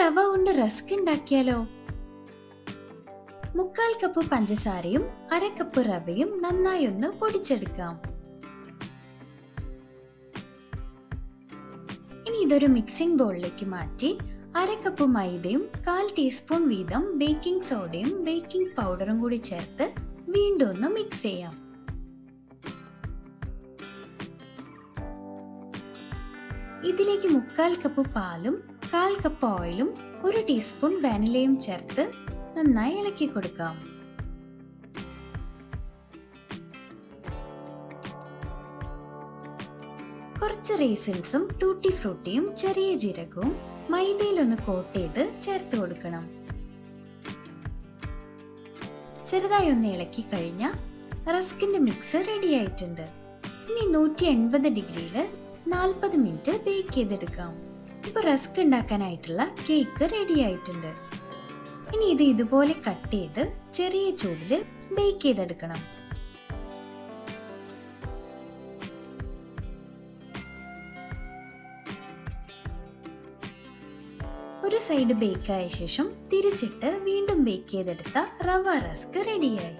കൊണ്ട് റസ്ക് ഉണ്ടാക്കിയാലോ? മുക്കാൽ കപ്പ് പഞ്ചസാരയും അര കപ്പ് റവയും നന്നായി ഒന്ന് പൊടിച്ചെടുക്കാം. ഇനി ഇതൊരു മിക്സിംഗ് ബൗളിലേക്ക് മാറ്റി അര കപ്പ് മൈദയും കാൽ ടീസ്പൂൺ വീതം ബേക്കിംഗ് സോഡയും ബേക്കിംഗ് പൗഡറും കൂടി ചേർത്ത് വീണ്ടും ഒന്ന് മിക്സ് ചെയ്യാം. ഇതിലേക്ക് മുക്കാൽ കപ്പ് പാലും കാൽ കപ്പ് ഓയിലും ഒരു ടീസ്പൂൺ വാനിലയും ചേർത്ത് നന്നായി ഇളക്കി കൊടുക്കാം. കുറച്ച് റേസിൻസും ടൂട്ടി ഫ്രൂട്ടിയും ചെറിയ ജീരകവും മൈദയിലൊന്ന് കോട്ട് ചെയ്ത് ചേർത്ത് കൊടുക്കണം. ചെറുതായി ഒന്ന് ഇളക്കി കഴിഞ്ഞാൽ റസ്കിന്റെ മിക്സ് റെഡി ആയിട്ടുണ്ട്. ഇനി നൂറ്റി എൺപത് ഡിഗ്രിയിൽ നാൽപ്പത് മിനിറ്റ് ബേക്ക് ചെയ്തെടുക്കാം. ഇപ്പൊ റസ്ക് ഉണ്ടാക്കാനായിട്ടുള്ള കേക്ക് റെഡി ആയിട്ടുണ്ട്. ഇനി ഇത് ഇതുപോലെ കട്ട് ചെയ്ത് ചെറിയ ചൂടിൽ ബേക്ക് ചെയ്തെടുക്കണം. ഒരു സൈഡ് ബേക്ക് ആയ ശേഷം തിരിച്ചിട്ട് വീണ്ടും ബേക്ക് ചെയ്തെടുത്ത റവ റസ്ക് റെഡിയായി